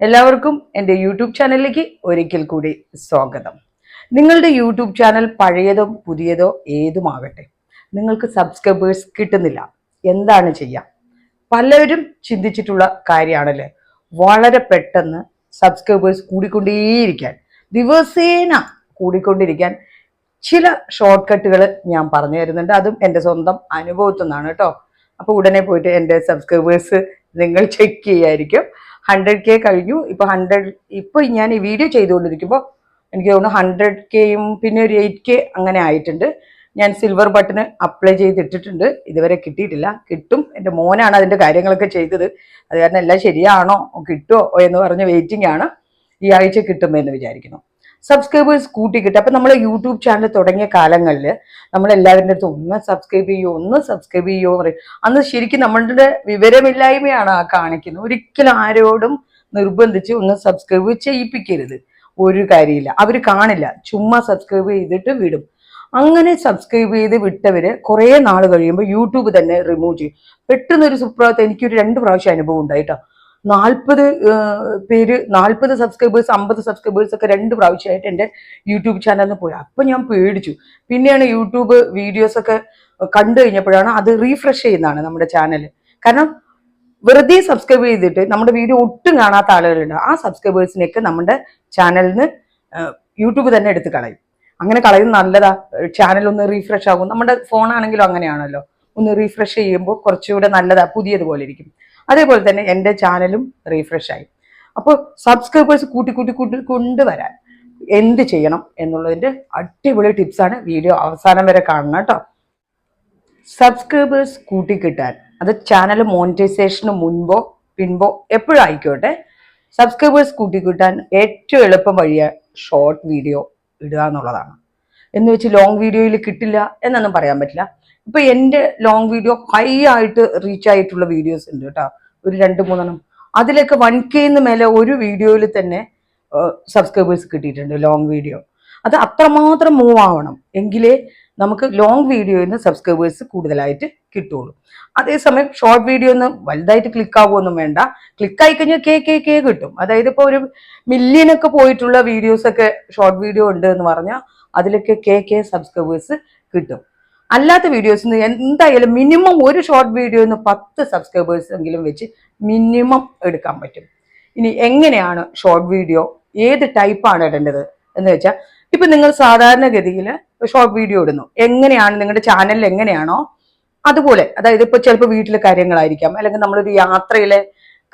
എല്ലാവർക്കും എന്റെ യൂട്യൂബ് ചാനലിലേക്ക് ഒരിക്കൽ കൂടി സ്വാഗതം. നിങ്ങളുടെ യൂട്യൂബ് ചാനൽ പഴയതോ പുതിയതോ ഏതുമാകട്ടെ നിങ്ങൾക്ക് സബ്സ്ക്രൈബേഴ്സ് കിട്ടുന്നില്ല. എന്താണ് ചെയ്യുക പലരും ചിന്തിച്ചിട്ടുള്ള കാര്യമാണല്ലേ? വളരെ പെട്ടെന്ന് സബ്സ്ക്രൈബേഴ്സ് കൂടിക്കൊണ്ടേയിരിക്കാൻ ദിവസേന കൂടിക്കൊണ്ടിരിക്കാൻ ചില ഷോർട്ട് കട്ടുകൾ ഞാൻ പറഞ്ഞു തരുന്നുണ്ട്. അതും എന്റെ സ്വന്തം അനുഭവത്തിൽ നിന്നാണ് കേട്ടോ. അപ്പോൾ ഉടനെ പോയിട്ട് എന്റെ സബ്സ്ക്രൈബേഴ്സ് നിങ്ങൾ ചെക്ക് ചെയ്യായിരിക്കും. ഹൺഡ്രഡ് കെ കഴിഞ്ഞു. ഇപ്പോൾ ഹൺഡ്രഡ് ഇപ്പോൾ ഞാൻ ഈ വീഡിയോ ചെയ്തുകൊണ്ടിരിക്കുമ്പോൾ എനിക്ക് തോന്നുന്നു ഹൺഡ്രഡ് കെയും പിന്നെ ഒരു എയ്റ്റ് കെ അങ്ങനെ ആയിട്ടുണ്ട്. ഞാൻ സിൽവർ ബട്ടൺ അപ്ലൈ ചെയ്തിട്ടിട്ടുണ്ട്. ഇതുവരെ കിട്ടിയിട്ടില്ല. കിട്ടും. എന്റെ മോനാണ് അതിന്റെ കാര്യങ്ങളൊക്കെ ചെയ്തത്. അത് കാരണം എല്ലാം ശരിയാണോ? കിട്ടുമോ എന്ന് പറഞ്ഞ് വെയിറ്റിംഗ് ആണ് ഈ ആഴ്ച കിട്ടുമെന്ന് വിചാരിക്കുന്നു. സബ്സ്ക്രൈബേഴ്സ് കൂട്ടിക്കിട്ടും. അപ്പം നമ്മൾ യൂട്യൂബ് ചാനൽ തുടങ്ങിയ കാലങ്ങളിൽ നമ്മൾ അടുത്ത് ഒന്ന് സബ്സ്ക്രൈബ് ചെയ്യോ ഒന്ന് സബ്സ്ക്രൈബ് ചെയ്യോ പറയും. അന്ന് ശരിക്കും നമ്മളുടെ വിവരമില്ലായ്മയാണ് ആ കാണിക്കുന്നത്. ഒരിക്കലും ആരോടും നിർബന്ധിച്ച് ഒന്ന് സബ്സ്ക്രൈബ് ചെയ്യിപ്പിക്കരുത്. ഒരു കാര്യമില്ല. അവർ കാണില്ല. ചുമ്മാ സബ്സ്ക്രൈബ് ചെയ്തിട്ട് വിടും. അങ്ങനെ സബ്സ്ക്രൈബ് ചെയ്ത് വിട്ടവര് കുറേ നാൾ കഴിയുമ്പോൾ യൂട്യൂബ് തന്നെ റിമൂവ് ചെയ്യും. പെട്ടെന്നൊരു സുപ്രഭാതം എനിക്കൊരു രണ്ട് പ്രാവശ്യം അനുഭവം ഉണ്ടായിട്ടോ നാൽപ്പത് പേര് നാൽപ്പത് സബ്സ്ക്രൈബേഴ്സ് അമ്പത് സബ്സ്ക്രൈബേഴ്സ് ഒക്കെ രണ്ട് പ്രാവശ്യമായിട്ട് എന്റെ യൂട്യൂബ് ചാനലിൽ പോയി. അപ്പം ഞാൻ പേടിച്ചു. പിന്നെയാണ് യൂട്യൂബ് വീഡിയോസ് ഒക്കെ കണ്ടു കഴിഞ്ഞപ്പോഴാണ് അത് റീഫ്രഷ് ചെയ്യുന്നതാണ് നമ്മുടെ ചാനൽ കാരണം വെറുതെ സബ്സ്ക്രൈബ് ചെയ്തിട്ട് നമ്മുടെ വീഡിയോ ഒട്ടും കാണാത്ത ആളുകളുണ്ട്. ആ സബ്സ്ക്രൈബേഴ്സിനെയൊക്കെ നമ്മുടെ ചാനലിന് യൂട്യൂബ് തന്നെ എടുത്ത് കളയും. അങ്ങനെ കളയുന്നത് നല്ലതാ. ചാനൽ ഒന്ന് റീഫ്രഷ് ആകും. നമ്മുടെ ഫോണാണെങ്കിലും അങ്ങനെയാണല്ലോ. ഒന്ന് റീഫ്രഷ് ചെയ്യുമ്പോൾ കുറച്ചുകൂടെ നല്ലതാ പുതിയതുപോലെ ഇരിക്കും. അതേപോലെ തന്നെ എന്റെ ചാനലും റീഫ്രഷ് ആയി. അപ്പോൾ സബ്സ്ക്രൈബേഴ്സ് കൂട്ടി കൂട്ടി കൂട്ടി കൊണ്ടുവരാൻ എന്ത് ചെയ്യണം എന്നുള്ളതിന്റെ അടിപൊളി ടിപ്സാണ് വീഡിയോ അവസാനം വരെ കാണണം കേട്ടോ. സബ്സ്ക്രൈബേഴ്സ് കൂട്ടിക്കിട്ടാൻ അത് ചാനൽ മോണിറ്റൈസേഷന് മുൻപോ പിൻപോ എപ്പോഴായിക്കോട്ടെ സബ്സ്ക്രൈബേഴ്സ് കൂട്ടിക്കിട്ടാൻ ഏറ്റവും എളുപ്പം വഴിയ ഷോർട്ട് വീഡിയോ ഇടുക എന്നുള്ളതാണ്. എന്ന് വെച്ച് ലോങ് വീഡിയോയിൽ കിട്ടില്ല എന്നൊന്നും പറയാൻ പറ്റില്ല. ഇപ്പൊ എന്റെ ലോങ് വീഡിയോ ഹൈ ആയിട്ട് റീച്ച് ആയിട്ടുള്ള വീഡിയോസ് ഉണ്ട് കേട്ടോ. ഒരു രണ്ട് മൂന്നെണ്ണം. അതിലൊക്കെ വൺ കെന്ന് മേലെ ഒരു വീഡിയോയിൽ തന്നെ സബ്സ്ക്രൈബേഴ്സ് കിട്ടിയിട്ടുണ്ട് ലോങ് വീഡിയോ അത് അത്രമാത്രം മൂവ് ആവണം എങ്കിലേ നമുക്ക് ലോങ് വീഡിയോയിൽ നിന്ന് സബ്സ്ക്രൈബേഴ്സ് കൂടുതലായിട്ട് കിട്ടുള്ളൂ. അതേസമയം ഷോർട്ട് വീഡിയോ ഒന്ന് വലുതായിട്ട് ക്ലിക്ക് ആകുമൊന്നും വേണ്ട. ക്ലിക്ക് ആയി കഴിഞ്ഞാൽ കെ കെ കെ കിട്ടും. അതായത് ഇപ്പോൾ ഒരു മില്യനൊക്കെ പോയിട്ടുള്ള വീഡിയോസൊക്കെ ഷോർട്ട് വീഡിയോ ഉണ്ട് എന്ന് പറഞ്ഞാൽ അതിലൊക്കെ കെ കെ സബ്സ്ക്രൈബേഴ്സ് കിട്ടും. അല്ലാത്ത വീഡിയോസ് എന്തായാലും മിനിമം ഒരു ഷോർട്ട് വീഡിയോന്ന് പത്ത് സബ്സ്ക്രൈബേഴ്സ് എങ്കിലും വെച്ച് മിനിമം എടുക്കാൻ പറ്റും. ഇനി എങ്ങനെയാണ് ഷോർട്ട് വീഡിയോ ഏത് ടൈപ്പാണ് ഇടേണ്ടത് എന്ന് വെച്ചാൽ ഇപ്പൊ നിങ്ങൾ സാധാരണഗതിയിൽ ഷോർട്ട് വീഡിയോ ഇടുന്നു. എങ്ങനെയാണ് നിങ്ങളുടെ ചാനലിൽ എങ്ങനെയാണോ അതുപോലെ അതായത് ഇപ്പൊ ചിലപ്പോൾ വീട്ടിലെ കാര്യങ്ങളായിരിക്കാം അല്ലെങ്കിൽ നമ്മളൊരു യാത്രയിലെ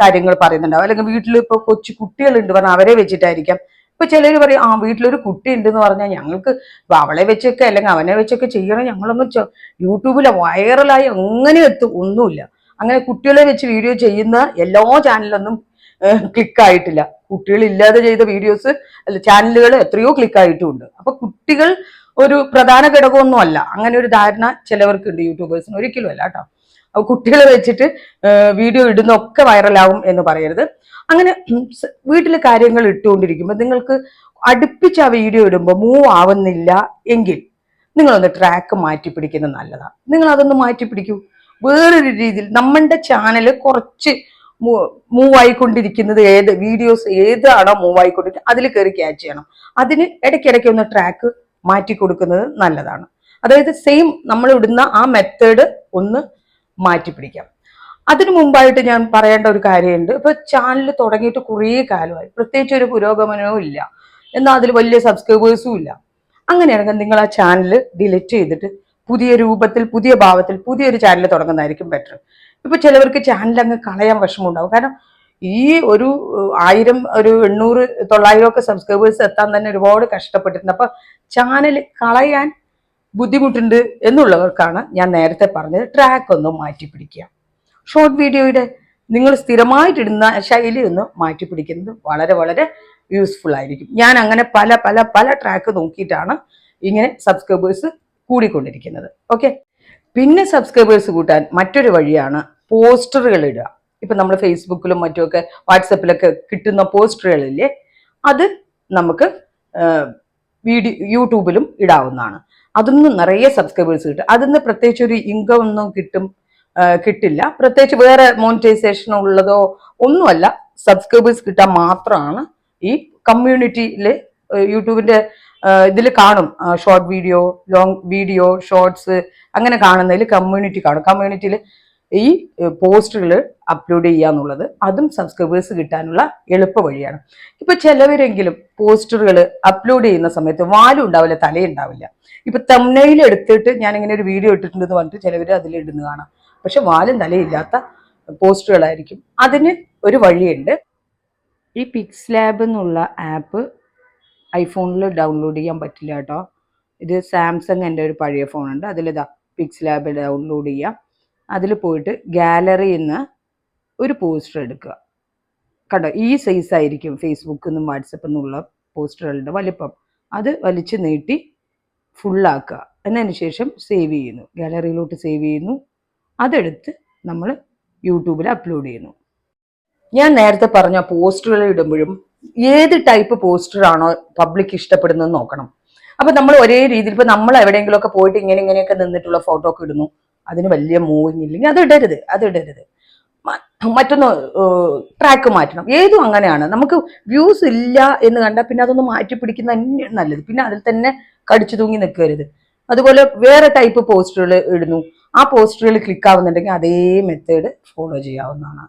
കാര്യങ്ങൾ പറയുന്നുണ്ടാവും അല്ലെങ്കിൽ വീട്ടിൽ ഇപ്പോൾ കൊച്ചു കുട്ടികളുണ്ട് പറഞ്ഞാൽ അവരെ വെച്ചിട്ടായിരിക്കാം ഇപ്പൊ ചിലർ പറയും ആ വീട്ടിലൊരു കുട്ടി ഉണ്ടെന്ന് പറഞ്ഞാൽ ഞങ്ങൾക്ക് അവളെ വെച്ചൊക്കെ അല്ലെങ്കിൽ അവനെ വെച്ചൊക്കെ ചെയ്യണം. ഞങ്ങളൊന്ന് യൂട്യൂബിലെ വൈറലായി അങ്ങനെ എത്തും ഒന്നുമില്ല. അങ്ങനെ കുട്ടികളെ വെച്ച് വീഡിയോ ചെയ്യുന്ന എല്ലാ ചാനലൊന്നും ക്ലിക്കായിട്ടില്ല. കുട്ടികളില്ലാതെ ചെയ്ത വീഡിയോസ് അല്ല ചാനലുകൾ എത്രയോ ക്ലിക്ക് ആയിട്ടുമുണ്ട് അപ്പൊ കുട്ടികൾ ഒരു പ്രധാന ഘടകമൊന്നും അല്ല അങ്ങനെ ഒരു ധാരണ ചിലവർക്കുണ്ട് യൂട്യൂബേഴ്സിന്. ഒരിക്കലും അല്ല കേട്ടോ. അപ്പൊ കുട്ടികളെ വെച്ചിട്ട് വീഡിയോ ഇടുന്നൊക്കെ വൈറലാവും എന്ന് പറയരുത്. അങ്ങനെ വീട്ടിലെ കാര്യങ്ങൾ ഇട്ടുകൊണ്ടിരിക്കുമ്പോൾ നിങ്ങൾക്ക് അടുപ്പിച്ച് ആ വീഡിയോ ഇടുമ്പോൾ മൂവ് ആവുന്നില്ല എങ്കിൽ നിങ്ങളൊന്ന് ട്രാക്ക് മാറ്റി പിടിക്കുന്നത് നല്ലതാണ് നിങ്ങൾ അതൊന്ന് മാറ്റി പിടിക്കൂ. വേറൊരു രീതിയിൽ നമ്മളുടെ ചാനൽ കുറച്ച് മൂവ് ആയിക്കൊണ്ടിരിക്കുന്നത് ഏത് വീഡിയോസ് ഏതാണോ മൂവ് ആയിക്കൊണ്ടിരിക്കുന്നത് അതിൽ കയറി ക്യാച്ച് ചെയ്യണം. അതിന് ഇടയ്ക്കിടയ്ക്ക് ഒന്ന് ട്രാക്ക് മാറ്റി കൊടുക്കുന്നത് നല്ലതാണ്. അതായത് സെയിം നമ്മൾ ഇടുന്ന ആ മെത്തേഡ് ഒന്ന് മാറ്റി പിടിക്കാം. അതിനു മുമ്പായിട്ട് ഞാൻ പറയേണ്ട ഒരു കാര്യമുണ്ട്. ഇപ്പൊ ചാനൽ തുടങ്ങിയിട്ട് കുറേ കാലമായി. പ്രത്യേകിച്ച് ഒരു പുരോഗമനവും ഇല്ല. എന്നാൽ അതിൽ വലിയ സബ്സ്ക്രൈബേഴ്സും ഇല്ല. അങ്ങനെയാണെങ്കിൽ നിങ്ങൾ ആ ചാനൽ ഡിലീറ്റ് ചെയ്തിട്ട് പുതിയ രൂപത്തിൽ പുതിയ ഭാവത്തിൽ പുതിയൊരു ചാനൽ തുടങ്ങുന്നതായിരിക്കും ബെറ്റർ ഇപ്പൊ ചിലവർക്ക് ചാനൽ അങ്ങ് കളയാൻ വിഷമമുണ്ടാവും. കാരണം ഈ ഒരു ആയിരം ഒരു എണ്ണൂറ് തൊള്ളായിരം ഒക്കെ സബ്സ്ക്രൈബേഴ്സ് എത്താൻ തന്നെ ഒരുപാട് കഷ്ടപ്പെട്ടിട്ടുണ്ട്. അപ്പൊ ചാനൽ കളയാൻ ബുദ്ധിമുട്ടുണ്ട് എന്നുള്ളവർക്കാണ് ഞാൻ നേരത്തെ പറഞ്ഞത്. ട്രാക്ക് ഒന്ന് മാറ്റി പിടിക്കുക ഷോർട്ട് വീഡിയോയുടെ നിങ്ങൾ സ്ഥിരമായിട്ടിടുന്ന ശൈലി ഒന്ന് മാറ്റി പിടിക്കുന്നത് വളരെ വളരെ യൂസ്ഫുൾ ആയിരിക്കും. ഞാൻ അങ്ങനെ പല പല പല ട്രാക്ക് നോക്കിയിട്ടാണ് ഇങ്ങനെ സബ്സ്ക്രൈബേഴ്സ് കൂടിക്കൊണ്ടിരിക്കുന്നത്. ഓക്കെ പിന്നെ സബ്സ്ക്രൈബേഴ്സ് കൂട്ടാൻ മറ്റൊരു വഴിയാണ് പോസ്റ്ററുകൾ ഇടുക. ഇപ്പം നമ്മൾ ഫേസ്ബുക്കിലും മറ്റുമൊക്കെ വാട്സപ്പിലൊക്കെ കിട്ടുന്ന പോസ്റ്ററുകളില്ലേ? അത് നമുക്ക് വീഡിയോ യൂട്യൂബിലും ഇടാവുന്നതാണ്. അതിന്ന് നിറയെ സബ്സ്ക്രൈബേഴ്സ് കിട്ടും. അതിന്ന് പ്രത്യേകിച്ച് ഒരു ഇൻകം ഒന്നും കിട്ടും കിട്ടില്ല. പ്രത്യേകിച്ച് വേറെ മോണിറ്റൈസേഷൻ ഉള്ളതോ ഒന്നുമല്ല. സബ്സ്ക്രൈബേഴ്സ് കിട്ടാൻ മാത്രമാണ് ഈ കമ്മ്യൂണിറ്റിയിൽ യൂട്യൂബിന്റെ ഇതിൽ കാണും. Short video long video shorts അങ്ങനെ കാണുന്നതിൽ കമ്മ്യൂണിറ്റി കാണും. കമ്മ്യൂണിറ്റിയിൽ ഈ പോസ്റ്റുകൾ അപ്ലോഡ് ചെയ്യുക എന്നുള്ളത് അതും സബ്സ്ക്രൈബേഴ്സ് കിട്ടാനുള്ള എളുപ്പ വഴിയാണ്. ഇപ്പൊ ചിലവരെങ്കിലും പോസ്റ്ററുകൾ അപ്ലോഡ് ചെയ്യുന്ന സമയത്ത് വാലും ഉണ്ടാവില്ല തലയുണ്ടാവില്ല ഇപ്പൊ തമ്മനയിൽ എടുത്തിട്ട് ഞാൻ ഇങ്ങനെ ഒരു വീഡിയോ ഇട്ടിട്ടുണ്ടെന്ന് പറഞ്ഞിട്ട് ചിലവർ അതിൽ ഇടുന്ന കാണാം. പക്ഷെ വാലും തലയില്ലാത്ത പോസ്റ്ററുകളായിരിക്കും അതിന് ഒരു വഴിയുണ്ട്. ഈ പിക്സ് ലാബ് എന്നുള്ള ആപ്പ് ഐഫോണിൽ ഡൗൺലോഡ് ചെയ്യാൻ പറ്റില്ല കേട്ടോ. ഇത് സാംസങ് എന്റെ ഒരു പഴയ ഫോണുണ്ട് അതിലിതാ പിക്സ് ലാബ് ഡൗൺലോഡ് ചെയ്യാം. അതിൽ പോയിട്ട് ഗാലറിയിൽ നിന്ന് ഒരു പോസ്റ്റർ എടുക്കുക. കണ്ടോ? ഈ സൈസ് ആയിരിക്കും ഫേസ്ബുക്കിൽ നിന്നും വാട്സപ്പിൽ നിന്നുള്ള പോസ്റ്ററുകളുടെ വലിപ്പം. അത് വലിച്ചു നീട്ടി ഫുള്ളാക്കുക എന്നതിന് ശേഷം സേവ് ചെയ്യുന്നു. ഗാലറിയിലോട്ട് സേവ് ചെയ്യുന്നു. അതെടുത്ത് നമ്മൾ യൂട്യൂബിൽ അപ്ലോഡ് ചെയ്യുന്നു. ഞാൻ നേരത്തെ പറഞ്ഞ പോസ്റ്ററുകൾ ഇടുമ്പോഴും ഏത് ടൈപ്പ് പോസ്റ്റർ ആണോ പബ്ലിക് ഇഷ്ടപ്പെടുന്നത് നോക്കണം. അപ്പൊ നമ്മൾ ഒരേ രീതിയിൽ ഇപ്പൊ നമ്മൾ എവിടെയെങ്കിലുമൊക്കെ പോയിട്ട് ഇങ്ങനെ ഇങ്ങനെയൊക്കെ നിന്നിട്ടുള്ള ഫോട്ടോ ഒക്കെ ഇടുന്നു. അതിന് വലിയ മൂവിങ് ഇല്ലെങ്കിൽ അത് ഇടരുത് അത് ഇടരുത്. മറ്റൊന്ന് ട്രാക്ക് മാറ്റണം. ഏതും അങ്ങനെയാണ്. നമുക്ക് വ്യൂസ് ഇല്ല എന്ന് കണ്ടാൽ പിന്നെ അതൊന്ന് മാറ്റി പിടിക്കുന്ന തന്നെയാണ് നല്ലത്. പിന്നെ അതിൽ തന്നെ കടിച്ചു തൂങ്ങി നിൽക്കരുത്. അതുപോലെ വേറെ ടൈപ്പ് പോസ്റ്ററുകൾ ഇടുന്നു. ആ പോസ്റ്ററുകൾ ക്ലിക്ക് ആവുന്നുണ്ടെങ്കിൽ അതേ മെത്തേഡ് ഫോളോ ചെയ്യാവുന്നതാണ്.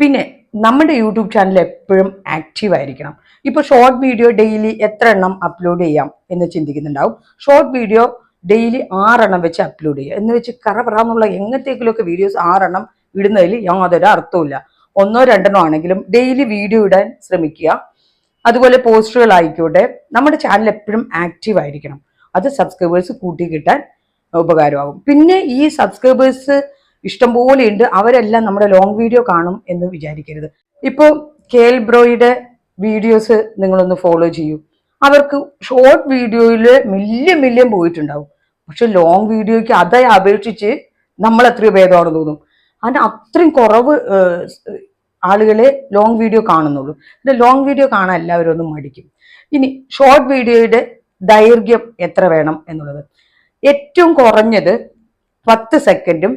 പിന്നെ നമ്മുടെ യൂട്യൂബ് ചാനൽ എപ്പോഴും ആക്റ്റീവ് ആയിരിക്കണം. ഇപ്പോൾ ഷോർട്ട് വീഡിയോ ഡെയിലി എത്ര എണ്ണം അപ്ലോഡ് ചെയ്യാം എന്ന് ചിന്തിക്കുന്നുണ്ടാവും. ഷോർട്ട് വീഡിയോ ഡെയിലി ആറെണ്ണം വെച്ച് അപ്ലോഡ് ചെയ്യുക. എന്ന് വെച്ച് കറ പറയാന്നുള്ള എങ്ങനത്തേക്കിലൊക്കെ വീഡിയോസ് ആറെണ്ണം ഇടുന്നതിൽ യാതൊരു അർത്ഥവുമില്ല. ഒന്നോ രണ്ടെണ്ണോ ആണെങ്കിലും ഡെയിലി വീഡിയോ ഇടാൻ ശ്രമിക്കുക. അതുപോലെ പോസ്റ്ററുകൾ ആയിക്കോട്ടെ. നമ്മുടെ ചാനൽ എപ്പോഴും ആക്റ്റീവ് ആയിരിക്കണം. അത് സബ്സ്ക്രൈബേഴ്സ് കൂട്ടി കിട്ടാൻ ഉപകാരമാകും. പിന്നെ ഈ സബ്സ്ക്രൈബേഴ്സ് ഇഷ്ടംപോലെ ഉണ്ട്. അവരെല്ലാം നമ്മുടെ ലോങ് വീഡിയോ കാണും എന്ന് വിചാരിക്കരുത്. ഇപ്പോൾ കേൽ ബ്രോയുടെ വീഡിയോസ് നിങ്ങളൊന്ന് ഫോളോ ചെയ്യൂ. അവർക്ക് ഷോർട്ട് വീഡിയോയിൽ മില്യൺ മില്യൺ പോയിട്ടുണ്ടാവും. പക്ഷെ ലോങ് വീഡിയോയ്ക്ക് അതേ അപേക്ഷിച്ച് നമ്മൾ എത്രയോ ഭേദമാണെന്ന് തോന്നും അതിന് അത്രയും കുറവ് ആളുകളെ ലോങ് വീഡിയോ കാണുന്നുള്ളൂ. പിന്നെ ലോങ് വീഡിയോ കാണാൻ എല്ലാവരും ഒന്നും മടിക്കും. ഇനി ഷോർട്ട് വീഡിയോയുടെ ദൈർഘ്യം എത്ര വേണം എന്നുള്ളത്. ഏറ്റവും കുറഞ്ഞത് പത്ത് സെക്കൻഡും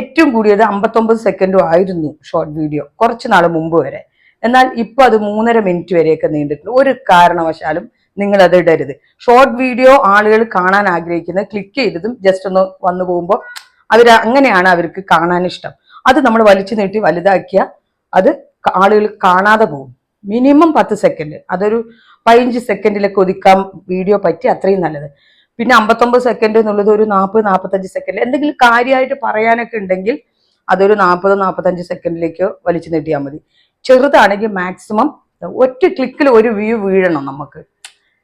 ഏറ്റവും കൂടിയത് അമ്പത്തൊമ്പത് സെക്കൻഡും ആയിരുന്നു ഷോർട്ട് വീഡിയോ കുറച്ച് നാൾ മുമ്പ് വരെ. എന്നാൽ ഇപ്പോൾ അത് മൂന്നര മിനിറ്റ് വരെയൊക്കെ നീണ്ടിട്ടുണ്ട്. ഒരു കാരണവശാലും നിങ്ങൾ അത് ഇടരുത്. ഷോർട്ട് വീഡിയോ ആളുകൾ കാണാൻ ആഗ്രഹിക്കുന്നത് ക്ലിക്ക് ചെയ്തതും ജസ്റ്റ് ഒന്ന് വന്നു പോകുമ്പോൾ അവർ അങ്ങനെയാണ് അവർക്ക് കാണാൻ ഇഷ്ടം. അത് നമ്മൾ വലിച്ചു നീട്ടി വലുതാക്കിയ അത് ആളുകൾ കാണാതെ പോകും. മിനിമം പത്ത് സെക്കൻഡ് അതൊരു പതിനഞ്ച് സെക്കൻഡിലൊക്കെ ഒതുക്കാൻ വീഡിയോ പറ്റി അത്രയും നല്ലത്. പിന്നെ അമ്പത്തൊമ്പത് സെക്കൻഡ് എന്നുള്ളത് ഒരു നാൽപ്പത് നാൽപ്പത്തഞ്ച് സെക്കൻഡ് എന്തെങ്കിലും കാര്യമായിട്ട് പറയാനൊക്കെ ഉണ്ടെങ്കിൽ അതൊരു നാൽപ്പത് നാൽപ്പത്തഞ്ച് സെക്കൻഡിലേക്ക് വലിച്ചു നീട്ടിയാൽ മതി. ചെറുതാണെങ്കിൽ മാക്സിമം ഒറ്റ ക്ലിക്കിൽ ഒരു വ്യൂ വീഴണം നമുക്ക്.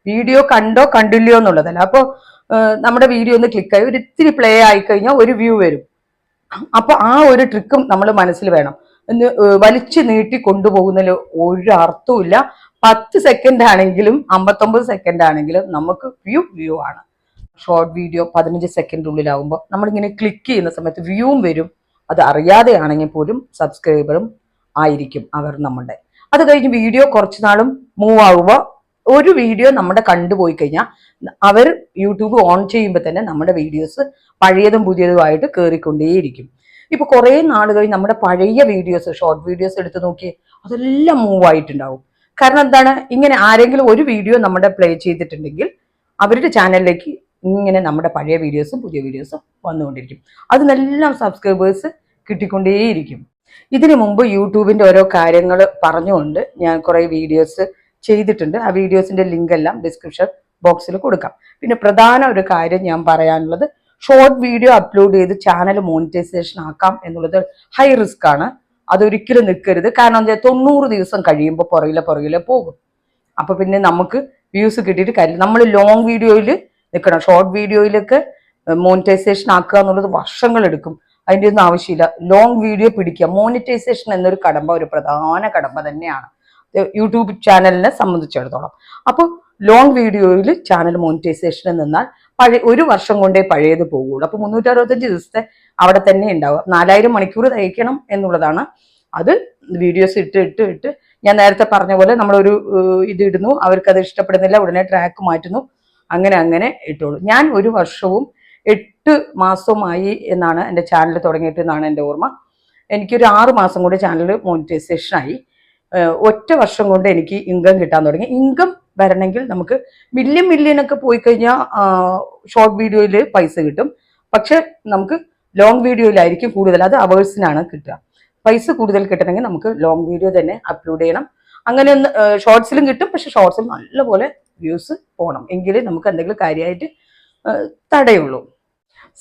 വീഡിയോ കണ്ടോ കണ്ടില്ലയോ എന്നുള്ളതല്ല. അപ്പോൾ നമ്മുടെ വീഡിയോ ഒന്ന് ക്ലിക്കായി ഒരു ഇത്തിരി പ്ലേ ആയി കഴിഞ്ഞാൽ ഒരു വ്യൂ വരും. അപ്പോൾ ആ ഒരു ട്രിക്കും നമ്മൾ മനസ്സിൽ വേണം. എന്ന് വലിച്ചു നീട്ടി കൊണ്ടുപോകുന്നതിൽ ഒരു അർത്ഥവുമില്ല പത്ത് സെക്കൻഡ് ആണെങ്കിലും അമ്പത്തൊമ്പത് സെക്കൻഡ് ആണെങ്കിലും നമുക്ക് വ്യൂ വ്യൂ ആണ്. ഷോർട്ട് വീഡിയോ പതിനഞ്ച് സെക്കൻഡ് ഉള്ളിലാകുമ്പോൾ നമ്മളിങ്ങനെ ക്ലിക്ക് ചെയ്യുന്ന സമയത്ത് വ്യൂവും വരും. അത് അറിയാതെ ആണെങ്കിൽ പോലും സബ്സ്ക്രൈബറും ആയിരിക്കും അവർ നമ്മുടെ അത് കഴിഞ്ഞ് വീഡിയോ കുറച്ച് നാളും മൂവ് ആകുമ്പോൾ ഒരു വീഡിയോ നമ്മുടെ കണ്ടുപോയി കഴിഞ്ഞാൽ അവർ യൂട്യൂബ് ഓൺ ചെയ്യുമ്പോൾ തന്നെ നമ്മുടെ വീഡിയോസ് പഴയതും പുതിയതുമായിട്ട് കയറിക്കൊണ്ടേയിരിക്കും ഇപ്പൊ കുറേ കഴിഞ്ഞ് നമ്മുടെ പഴയ വീഡിയോസ് ഷോർട്ട് വീഡിയോസ് എടുത്ത് നോക്കി അതെല്ലാം മൂവ് ആയിട്ടുണ്ടാവും. കാരണം എന്താണ്? ഇങ്ങനെ ആരെങ്കിലും ഒരു വീഡിയോ നമ്മുടെ പ്ലേ ചെയ്തിട്ടുണ്ടെങ്കിൽ അവരുടെ ചാനലിലേക്ക് ഇങ്ങനെ നമ്മുടെ പഴയ വീഡിയോസും പുതിയ വീഡിയോസും വന്നുകൊണ്ടിരിക്കും. അതിനെല്ലാം സബ്സ്ക്രൈബേഴ്സ് കിട്ടിക്കൊണ്ടേയിരിക്കും. ഇതിനു മുമ്പ് യൂട്യൂബിന്റെ ഓരോ കാര്യങ്ങൾ പറഞ്ഞുകൊണ്ട് ഞാൻ കുറേ വീഡിയോസ് ചെയ്തിട്ടുണ്ട്. ആ വീഡിയോസിന്റെ ലിങ്ക് എല്ലാം ഡിസ്ക്രിപ്ഷൻ ബോക്സിൽ കൊടുക്കാം. പിന്നെ പ്രധാന ഒരു കാര്യം ഞാൻ പറയാനുള്ളത് ഷോർട്ട് വീഡിയോ അപ്ലോഡ് ചെയ്ത് ചാനൽ മോണിറ്റൈസേഷൻ ആക്കാം എന്നുള്ളത് ഹൈ റിസ്ക് ആണ്. അതൊരിക്കലും നിൽക്കരുത്. കാരണം എന്താ തൊണ്ണൂറ് ദിവസം കഴിയുമ്പോൾ പുറകിലെ പുറകിലെ പോകും. അപ്പോൾ പിന്നെ നമുക്ക് വ്യൂസ് കിട്ടിയിട്ട് കാര്യം നമ്മൾ ലോങ് വീഡിയോയിൽ നിൽക്കണം. ഷോർട്ട് വീഡിയോയിലൊക്കെ മോണിറ്റൈസേഷൻ ആക്കുക എന്നുള്ളത് വർഷങ്ങൾ എടുക്കും. അതിന്റെ ഒന്നും ആവശ്യമില്ല. ലോങ് വീഡിയോ പിടിക്കുക. മോണിറ്റൈസേഷൻ എന്നൊരു കടമ്പ ഒരു പ്രധാന കടമ്പ തന്നെയാണ്. യൂട്യൂബ് ചാനലിനെ സംബന്ധിച്ചിടത്തോളം. അപ്പോൾ ലോങ് വീഡിയോയിൽ ചാനൽ മോണിറ്റൈസേഷനിൽ നിന്നാൽ പഴയ ഒരു വർഷം കൊണ്ടേ പഴയത് പോകുള്ളൂ അപ്പോൾ മുന്നൂറ്റി അറുപത്തഞ്ച് ദിവസത്തെ അവിടെ തന്നെ ഉണ്ടാവും നാലായിരം മണിക്കൂർ തയ്ക്കണം എന്നുള്ളതാണ്. അത് വീഡിയോസ് ഇട്ട് ഇട്ട് ഇട്ട് ഞാൻ നേരത്തെ പറഞ്ഞ പോലെ നമ്മളൊരു ഇത് ഇടുന്നു. അവർക്കത് ഇഷ്ടപ്പെടുന്നില്ല. ഉടനെ ട്രാക്ക് മാറ്റുന്നു. അങ്ങനെ അങ്ങനെ ഇട്ടോളൂ. ഞാൻ ഒരു വർഷവും എട്ട് മാസവുമായി എന്നാണ് എന്റെ ചാനൽ തുടങ്ങിയിട്ട് എന്നാണ് എന്റെ ഓർമ്മ. എനിക്കൊരു ആറ് മാസം കൂടി ചാനൽ ഏഹ് ഒറ്റ വർഷം കൊണ്ട് എനിക്ക് ഇൻകം കിട്ടാൻ തുടങ്ങി. ഇൻകം വരണമെങ്കിൽ നമുക്ക് മില്യൺ ഒക്കെ പോയി കഴിഞ്ഞാൽ ഷോർട്ട് വീഡിയോയിൽ പൈസ കിട്ടും. പക്ഷെ നമുക്ക് ലോങ് വീഡിയോയിലായിരിക്കും കൂടുതൽ. അത് അവേഴ്സിനാണ് കിട്ടുക. പൈസ കൂടുതൽ കിട്ടണമെങ്കിൽ നമുക്ക് ലോങ് വീഡിയോ തന്നെ അപ്ലോഡ് ചെയ്യണം. അങ്ങനെ ഒന്ന് ഷോർട്സിലും കിട്ടും. പക്ഷെ ഷോർട്സിൽ നല്ലപോലെ വ്യൂസ് പോകണം എങ്കിലേ നമുക്ക് എന്തെങ്കിലും കാര്യമായിട്ട് തടയുള്ളൂ.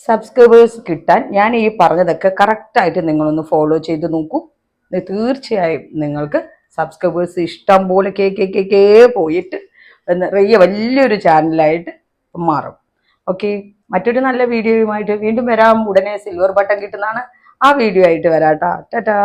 സബ്സ്ക്രൈബേഴ്സ് കിട്ടാൻ ഞാൻ ഈ പറഞ്ഞതൊക്കെ കറക്റ്റായിട്ട് നിങ്ങളൊന്ന് ഫോളോ ചെയ്ത് നോക്കൂ. തീർച്ചയായും നിങ്ങൾക്ക് സബ്സ്ക്രൈബേഴ്സ് ഇഷ്ടം പോലെ കേ കേ കേ കേ പോയിട്ട് നിറയെ വലിയൊരു ചാനലായിട്ട് മാറും. ഓക്കെ മറ്റൊരു നല്ല വീഡിയോയുമായിട്ട് വീണ്ടും വരാം. ഉടനെ സിൽവർ ബട്ടൺ കിട്ടുന്നതാണ് ആ വീഡിയോ ആയിട്ട് വരാട്ടാ ടാറ്റാ